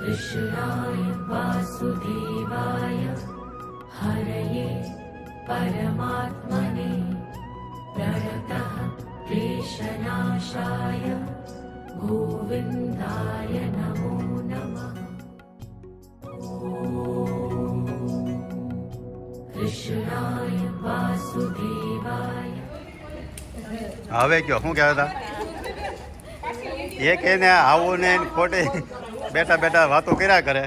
कृष्णाय वासुदेवाय हरये परमात्मने प्रणतः क्लेशनाशाय गोविन्दाय नमो नमः ॐ कृष्णाय वासुदेवाय હવે કયો શું કહેતા હતા એક એને આવું ને એને ખોટી બેઠા બેઠા વાતો કર્યા કરે.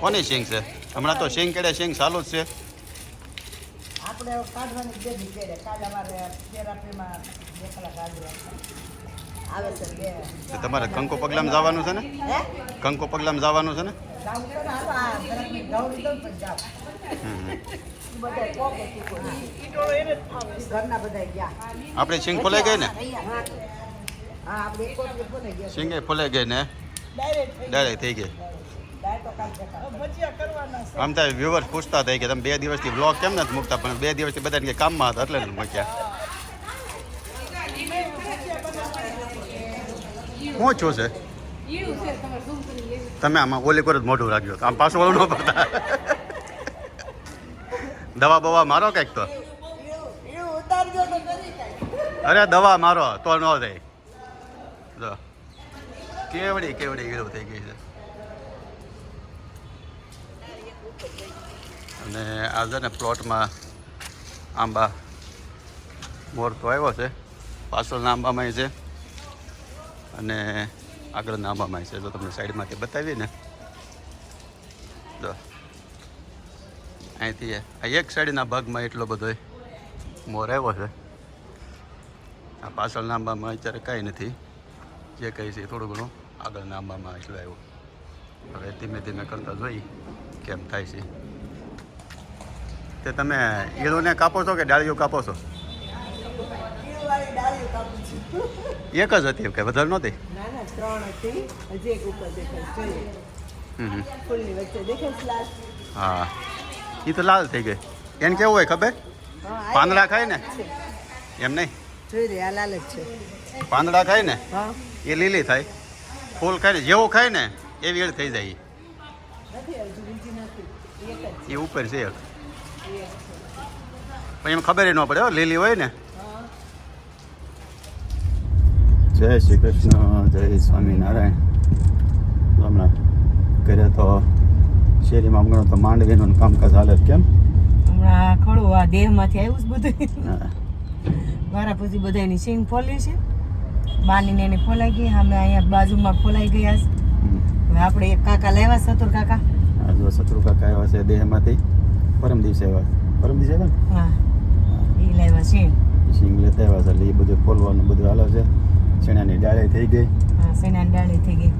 કોની સિંગ છે? હમણાં તો સિંગ કેડે સિંગ ચાલુ જ છે. આપણે કાઢવાની કાલ અમારે થેરાપીમાં તમારે કંકો પગલામાં જવાનું છે ને? કંકુ પગલામાં જવાનું છે ને? આપણી સિંગ ફોલાઈ ગઈ ને? સિંગે ફોલાઈ ગઈ ને? ડાયરેક્ટ થઈ ગઈ. આમ તો વ્યુઅર્સ પૂછતા થઈ કે તમે બે દિવસથી બ્લોગ કેમ નથી મૂકતા? પણ બે દિવસથી બધા કામમાં હતા એટલે મૂક્યા. શું છું છે? તમે આમાં ઓલી પર જ મોઢું રાખ્યો આમ પાછું ઓલું ન પડતા. દવા બવા મારો કંઈક તો? અરે દવા મારો, તો ન થાય જો. કેવડી કેવડી ઈડો થઈ ગઈ છે. અને આ છે ને પ્લોટમાં આંબા મોર તો આવ્યો છે. પાછળના આંબામાં છે. અને આગળના આંબામાં છે જો તમને સાઈડમાંથી બતાવીએ ને. જો. અહીંથી આ એક સાઈડના ભાગમાં એટલો બધો મોર આવ્યો છે. આ પાછળના આંબામાં અત્યારે કાંઈ નથી. જે કહે છે થોડું ઘણું આગળના આંબામાં એટલો આવ્યો. હવે ધીમે ધીમે કરતા જોઈ કેમ થાય છે. તે તમે ઈળોને કાપો છો કે ડાળીઓ કાપો છો? એક જ હતી કે વધારે નહોતી? ત્રણ હતી. હજી એક ઉપર દેખાય. જોઈએ. ફૂલની વચ્ચે દેખાય લાલ. હા. એ તો લાલ થઈ ગઈ. એને કેવું હોય ખબર? પાંદડા ખાય ને? એમ નહીં? જોઈ રે આ લાલ જ છે. પાંદડા ખાય ને? એ લીલી થાય. ફૂલ ખાય ને? જેવું ખાય ને એવી એડ થઈ જાય એ ઉપર છે પણ એમ ખબર ન પડે હો લીલી હોય ને. જય શ્રી કૃષ્ણ જય સ્વામિનારાયણ. હમણાં ઘરે તો શેરીમાં હમણાં તો માંડવીનું કામકાજ હાલે કેમ? હમણાં ખડું આ દેહમાંથી આવ્યું છે બધું. મારા પછી બધાની સિંગ ફોલી છે. બાની ને એની ફોલાઈ ગઈ અમે અહીંયા બાજુમાં ફોલાઈ ગયા છે. હવે આપણે એક કાકા લાવ્યા સતુર કાકા. આ જો શત્રુ કાકા આવ્યા છે દેહમાંથી. પરમ દિવસે આવ્યા પરમ દિવસે આવ્યા હા. એ લાવ્યા છે સિંગ લેતા આવ્યા છે એટલે એ બધું ફોલવાનું બધું હાલે છે. ચણાની ડાળી થઈ ગઈ. હા સેના ડાળી થઈ ગઈ.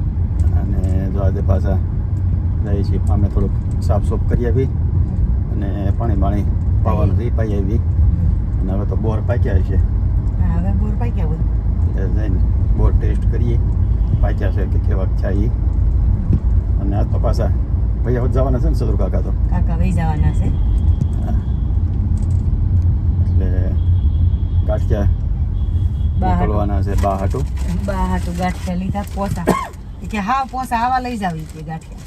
અને જો આજે પાછા જઈએ છીએ અમે થોડુંક સાફ સુફ કરી આવી અને પાણી બાણી પાવાનું રહી પાઈ આવી. અને હવે તો બોર પાક્યા છે હવે બોર પાક્યા હોય. જઈને બોર ટેસ્ટ કરીએ પાક્યા છે કે કેવા છે અને આ તો પાછા ભાઈ હવે જવાના છે ને સદુર કાકા તો? કાકા ભાઈ જવાના છે એટલે ગાંઠિયા બા હાટુ. છે બા હાટું બા હાટુ ગાંઠિયા લીધા પોસા. એ કે હા પોસા આવા લઈ જાવી કે ગાંઠિયા.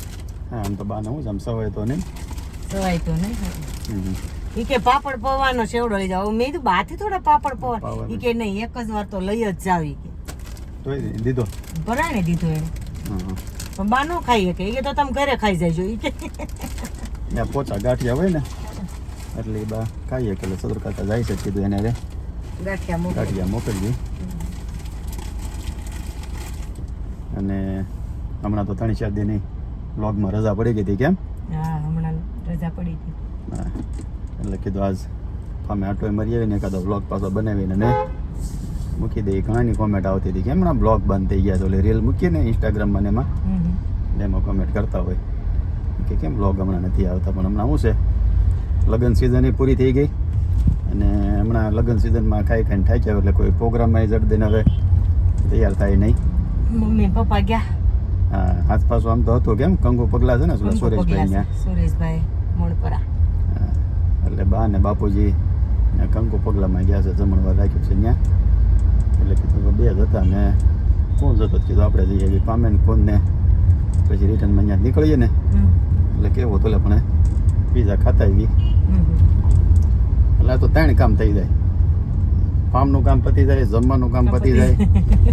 હા આમ તો બાને હું જ આમ સવાય તો નહીં. સવાય તો નહીં ઈ કે પાપડ પવાનો સેવડો લઈ જાવ મેં કીધું બાથી થોડા પાપડ પવા. ઈ કે નહીં એક જ વાર તો લઈ જ જાવી કે. તોય દીધો. ભરાણે દીધો એને. હા પણ બા નો ખાઈ કે કે તો તમે ઘરે ખાઈ જાયજો ઈ કે. પોચા ગાંઠિયા હોય ને એટલે એ બા ખાઈએ કે સદર કાકા જાય છે કીધું એને રે. ગાંઠિયા મોકલી. ગાંઠિયા મોકલવી અને હમણાં તો ત્રણ ચાર દિન વ્લોગમાં રજા પડી ગઈ હતી કેમ? હા હમણાં રજા પડી હતી. હા એટલે કીધું આજ અમે આટો મરી આવીને એકાદો વ્લોગ પાછો બનાવીને ને મૂકી દઈએ ઘણાની કોમેન્ટ આવતી હતી કે હમણાં બ્લોગ બંધ થઈ ગયા તો એટલે રીલ મૂકીએ ને ઇન્સ્ટાગ્રામમાં ને એમાં એમાં કોમેન્ટ કરતા હોય. કે કેમ બ્લોગ હમણાં નથી આવતા પણ હમણાં શું છે? લગ્ન સિઝન એ પૂરી થઈ ગઈ અને હમણાં લગ્ન સિઝનમાં ખાઈ ખાઈને થાય છે એટલે કોઈ પ્રોગ્રામમાં જડ દઈને હવે તૈયાર થાય નહીં. મમ્મી ને પપ્પા ગયા. હા પાછો આમ તો હતો કેમ? કંકુ પગલા છે ને કંકુ સુરેશભાઈ પગલા સુરેશભાઈ મોણપરા. એટલે બા ને બાપુજી ને કંકુ પગલામાં ગયા છે જમણવાર રાખ્યું છે ત્યાં એટલે કીધું બે જ હતા ને કોણ જતો? કીધું આપણે જઈએ એવી પામે ને કોણ ને? પછી રિટર્નમાં અહીંયા નીકળીએ ને. એટલે કેવો તો પણ પીઝા ખાતા આવી. એટલે આ તો ત્રણ કામ થઈ જાય. ફાર્મનું કામ પતી જાય જમવાનું કામ પતી જાય.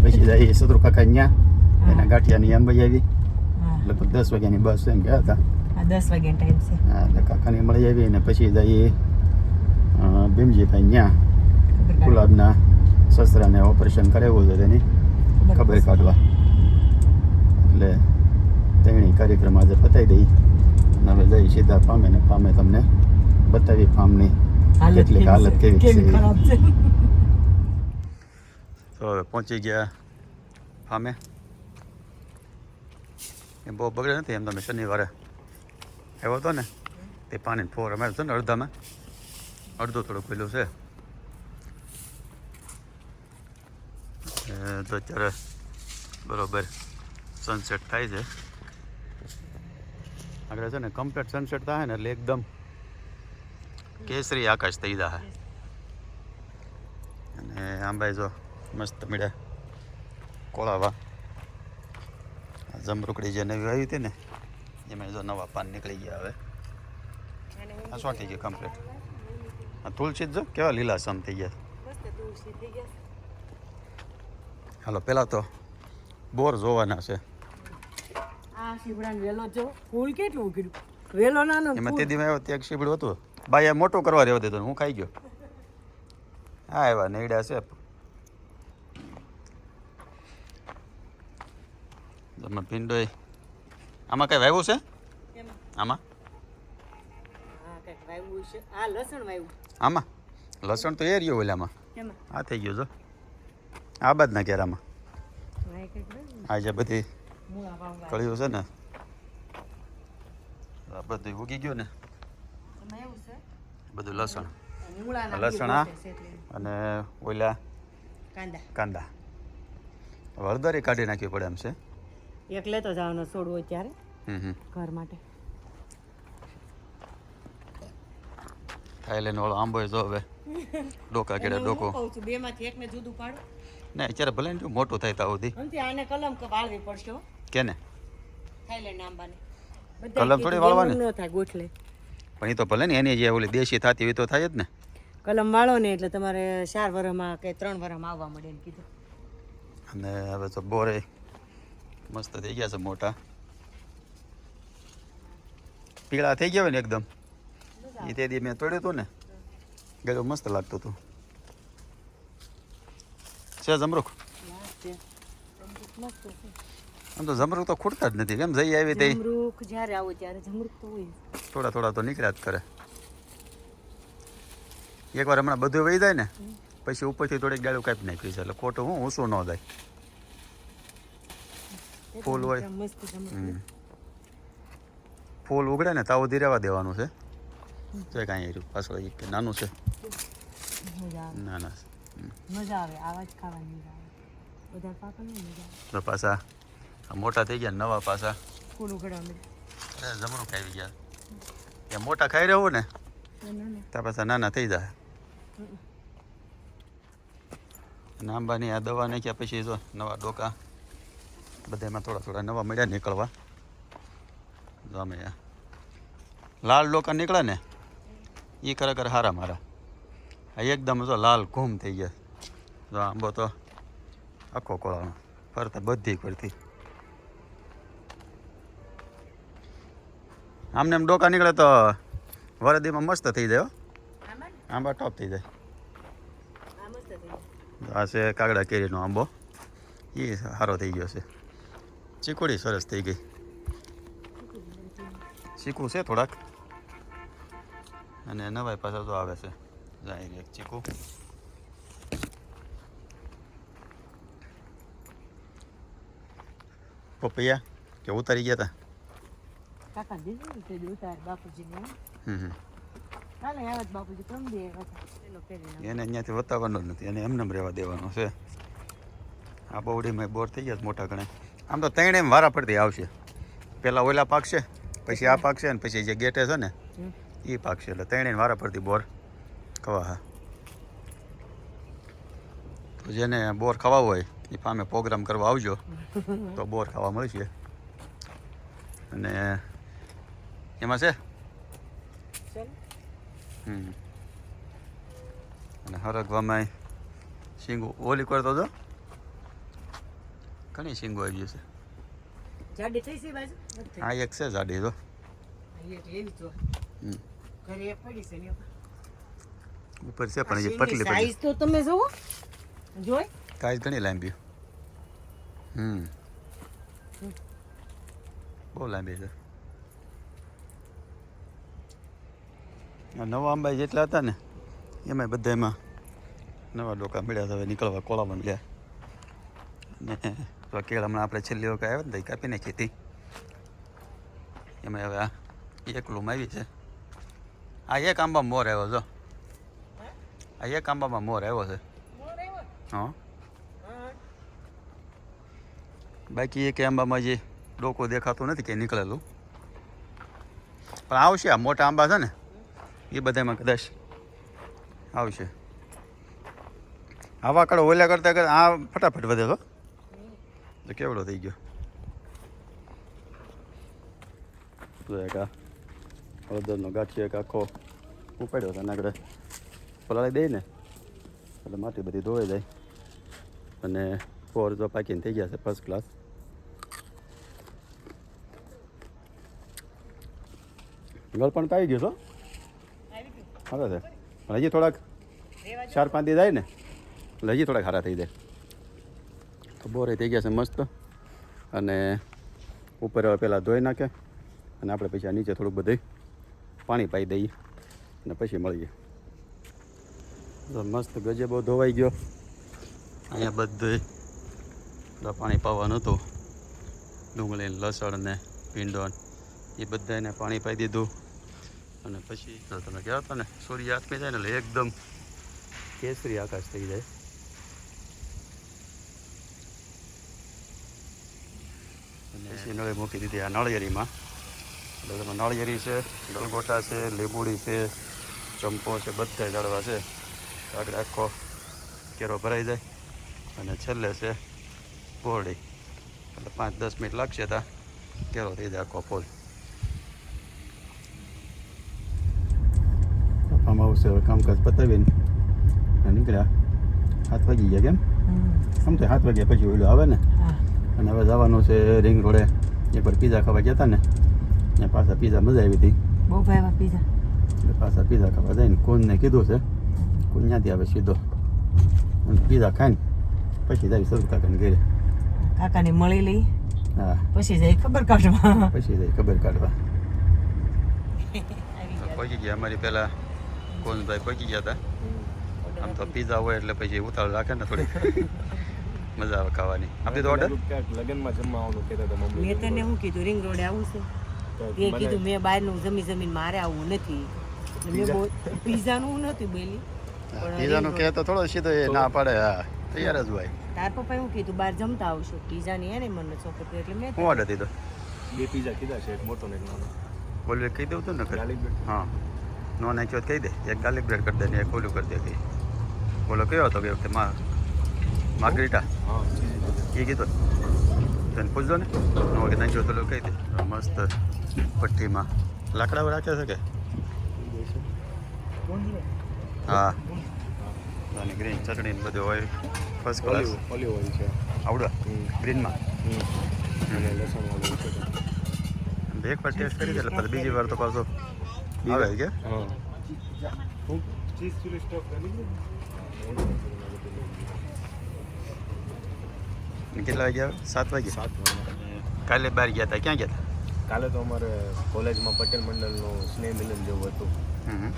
પછી જાય શત્રુ કાકા અહીંયા એના ગાંઠિયાની અંબાઈ આવી. લગભગ દસ વાગ્યાની બસ એમ ગયા હતા. દસ વાગ્યા ટાઈમ છે. હા, એટલે કાકાની મળી આવી અને પછી જઈએ ભીમજીભાઈ ત્યાં ગુલાબના સસરાને ઓપરેશન કરાવ્યું છે તેની. ખબર કાઢવા. એટલે તેણી કાર્યક્રમ આજે પતાવી દઈ. અને હવે જઈ સીધા પામે ને પામે તમને બતાવી ફાર્મની કેટલીક હાલત કેવી છે. તો હવે પહોંચી ગયા ફામે. એ બહુ બગડે નથી એમ તમે શનિવારે આવ્યો હતો ને તે પાણી ફોર અમારે છે ને અડધામાં. અડધું થોડો ખુલ્લું છે. એ તો અત્યારે બરોબર સનસેટ થાય છે. આગળ છે ને કમ્પ્લીટ સનસેટ થાય ને એટલે એકદમ કેસરી આકાશ થઈ જાય. અને આંબાઈ જો મસ્ત મળ્યા. કોળાવા. જમરૂકડી જે નવી આવી હતી ને એમાં જો નવા પાન નીકળી ગયા હવે. આ શું થઈ ગયું કમ્પ્લીટ આ તુલસી જ કેવા લીલાસમ થઈ ગયા. હાલો પેલા તો બોર જોવાના છે. આ શીવડાને વેલો જો ફૂલ કેટલું ઉગડ્યું વેલો નાનો એમાં તે દી આવ્યો ત્યાં શીબડું હતું. બાઈએ મોટું કરવા રહેવા દીધું હું ખાઈ ગયો. હા એવા નેડા છે. તમે ભીંડોય આમાં કઈ વાવ્યું છે? આમાં? આમાં? લસણ તો એ રહ્યો ઓલામાં. આ થઈ ગયો જો. આ બાદના કેરામાં આજે આ જે બધી કળીઓ છે ને આ બધું ઉગી ગયું ને. બધું લસણ. લસણ આ? અને ઓલા કાંદા. કાંદા. હળદરી કાઢી નાખવી પડે એમ છે. એક લેતો જવાનો છોડવો ત્યારે ઘર માટે. થાઈલેન્ડ ઓળો આંબો જો હવે. ડોકા કેડે ડોકો. કહું છું બે માંથી એકને જુદું પાડો. ના અત્યારે ભલે ને મોટું થાય ત્યાં સુધી આને કલમ કે વાળવી પડશે કેને? ખાઈ થાઈલેન્ડ આંબાને. કલમ થોડી વાળવાની? ન થાય ગોઠલે. પણ એ તો ભલે ને એની જે ઓલી દેશી થતી હોય તો થાય જ ને. કલમ વાળો ને એટલે તમારે ચાર વરમાં કે ત્રણ વરમાં આવવા મળે એમ કીધું. અને હવે તો બોરે મસ્ત થઈ ગયા છે મોટા. પીળા થઈ ગયા હોય ને એકદમ? એ તે દી મેં તોડ્યું હતું ને ગયો મસ્ત લાગતું હતું છે જમરૂખ આમ તો જમરૂખ તો ખૂટતા જ નથી કેમ જઈ આવી તે? જમરૂખ જ્યારે આવો ત્યારે જમરૂખ તો હોય થોડા થોડા તો નીકળ્યા જ કરે એકવાર હમણાં બધું વહી જાય ને પછી ઉપરથી થોડીક ગાળું કાપી નાખ્યું છે એટલે ખોટું હું ઊંસું ન જાય. ફૂલ હોય. ફૂલ ઉગડે ને તાવ રહેવા દેવાનું છે. છે કાંઈ રહ્યું પાછળ એક નાનું છે. ના ના. મજા આવે આવા જ ખાવાની બધા પાકલ મજા પાછા મોટા થઈ ગયા ને નવા પાછા. ફૂલ ઉઘડવા મળે જમણું ખાઈ ગયા. એ મોટા ખાઈ રહ્યો ના. ત્યાં પાછા નાના થઈ જાય. અને આંબાની આ દવા નાખ્યા પછી જો નવા ડોકા. બધામાં થોડા થોડા નવા મળ્યા નીકળવા. જોવા મળ્યા લાલ ડોકા નીકળે ને એ ખરેખર હારા મારા. આ એકદમ જો લાલ ઘૂમ થઈ ગયા. જો આંબો તો આખો કોળાનો ફરતા બધી ફરતી. આમને એમ ડોકા નીકળે તો વરદીમાં મસ્ત થઈ જાય? આંબા ટોપ થઈ જાય. આ છે કાગડા કેરીનો આંબો. એ સારો થઈ ગયો છે. ચીકુડી સરસ થઈ ગઈ. ચીકુ છે થોડાક. અને નવાઈ પાછા તો આવે છે. જાય એક ચીકુ. પપૈયા કે ઉતારી ગયા હતા કાકા દીધું તે ઉતાર બાપુજીને હમ હમ. કાલે આવ્યા જ બાપુજી પ્રમ દે એનો અહીંયાથી વતાવવાનો નથી એને એમને રહેવા દેવાનો છે. આ બવડીમાં બોર થઈ ગયા છે મોટા ઘણા. આમ તો ત્રણે એમ વારા પડતી આવશે. પહેલાં ઓલા પાકશે પછી આ પાકશે ને પછી જે ગેટે છે ને. એ પાકશે એટલે ત્રણે વારા પડતી બોર. ખવા હા. તો જેને બોર ખાવા હોય એ પામે પ્રોગ્રામ કરવા આવજો, તો બોર ખાવા મળશે. અને એમાં છે? હમ. અને હરગવામાં શીંગો ઓલી કરતો જો ઘણી સિંગો આવી જાડી થઈ છે બાજુ? આ એક છે જાડી તો. ઘરે પડી છે. ઉપર છે પણ એ પટલી સાઈઝ તો તમે જુઓ જોઈ સાઈઝ ઘણી લાંબી. હમ. બહુ લાંબી છે. નવા અંબાઈ જેટલા હતા ને એમાં બધા એમાં નવા ડોકા મળ્યા હતા હવે નીકળવા કોળામાં મળ્યા. ને તો કેળ હમણાં આપણે છેલ્લી વખત આવ્યા ને દહીં કાપી નાખી હતી એમાં હવે આ એકલું આવી છે. આ એક આંબા મોર આવ્યો જો આ એક આંબામાં મોર આવ્યો છે. હા. બાકી એક આંબામાં જે ડોકો દેખાતું નથી કે નીકળેલું. પણ આવશે આ મોટા આંબા છે ને એ બધામાં કદાચ આવશે. આવા કડો ઓલા કરતા કરતા આ ફટાફટ વધે તો. તો કેવડો થઈ ગયો તો એક આ હળદરનો ગાંઠિયો એક આખો ઉપાડ્યો હતો આગળ પલાળી દઈ ને એટલે માટી બધી ધોવાઈ જાય અને ફોર જો પાકીને થઈ ગયા છે ફર્સ્ટ ક્લાસ ગળપણ ગયો છો આવી ગયું. હવે છે પણ હજી થોડાક ચાર પાંચ દી જાય ને એટલે હજી થોડાક સારા થઈ જાય તો બોરે થઈ ગયા છે મસ્ત. અને ઉપર હવે પહેલાં ધોઈ નાખે અને આપણે પછી આ નીચે થોડુંક બધું પાણી પાઈ દઈએ અને પછી મળીએ. મસ્ત ગજેબો ધોવાઈ ગયો. અહીંયા બધે પાણી પાવાનું હતું. ડુંગળી લસણ ને ભીંડો એ બધાને પાણી પાઈ દીધું. અને પછી તમે કહેતા હતા ને, સૂર્ય આથમી જાય ને એટલે એકદમ કેસરી આકાશ થઈ જાય અને પછી નળે મૂકી દીધી. આ નળિયેરીમાં. એટલે તેમાં નળિયેરી છે ગલગોટા છે લીંબુડી છે ચંપો છે બધા ઝાડવા છે. આગળ આખો કેરો ભરાઈ જાય. અને છેલ્લે છે પોરડી એટલે પાંચ દસ મિનિટ લાગશે ત્યાં કેરો થઈ જાય આખો ફૂલ. ફાર્મ હાઉસ હવે કામકાજ પતાવીને નીકળ્યા. સાત વાગી ગયા કેમ? હમ. આમ તો સાત વાગ્યા પછી ઓલું આવે ને. અને હવે જવાનું છે રિંગ રોડે. એકવાર પીઝા ખાવા ગયા હતા ને ત્યાં પાછા પીઝા મજા આવી હતી. બહુ ભાઈ પીઝા એટલે પાછા પીઝા ખાવા જઈને કોનને કીધું છે કોણ ત્યાંથી આવે સીધો. અને પીઝા ખાઈને પછી જાય શરૂ કાકાને ઘરે. કાકાને મળી લઈ હા. પછી જાય ખબર કાઢવા. પછી જાય ખબર કાઢવા. પહોંચી ગયા અમારી પહેલાં કોનભાઈ પહોંચી ગયા હતા આમ તો પીઝા હોય એટલે પછી ઉતાવળ રાખે ને થોડીક. મજા આવે ખાવાની. આપણે તો ઓર્ડર લગ્નમાં જમવાનું કહેતા હતા મમ્મી મેં તને શું કીધું? રિંગ રોડે આવું છે. તે કીધું મેં બહારનું જમી જમીન મારે આવવું નથી. મેં પીઝાનું નથી બોલી. પીઝાનું કહે તો થોડો સીધો એ ના પાડે હા. તૈયાર જ હોય. તાર પપ્પાએ હું કીધું? બહાર જમતા આવશું. પીઝાની એને મને ચોખટ એટલે મેં હું ઓર્ડર દીધો? બે પીઝા કીધા છે એક મોટો ને એક નાનો. બોલવે કહી દઉં તું ને હા. નો નાખ્યો તો કહી દે. એક ગાર્લિક બ્રેડ કરી દે ને એક ઓલું કરી દે બોલો કયો હતો કે વખતે? મા હા એ કીધું તને પૂછજો ને નો કે નાખ્યો તો કહી દે મસ્ત ભઠ્ઠીમાં લાકડા રાખ્યા છે કે હા અને ગ્રીન ચટણી ને બધું હોય ફર્સ્ટ ક્લાસ ઓલિવ ઓઇલ છે આવડો હમ. ગ્રીનમાં એક વાર ટેસ્ટ કરી દે એટલે પછી બીજી વાર તો પાછો આવે કે હા હું ચીઝ ચીલી સ્ટફ કરી અને કેટલા વાગ્યા? સાત વાગ્યા? સાત વાગ્યા. કાલે બહાર ગયા હતા ક્યાં ગયા હતા કાલે તો અમારે કોલેજમાં પટેલ મંડળનું સ્નેહ મિલન જેવું હતું. હમ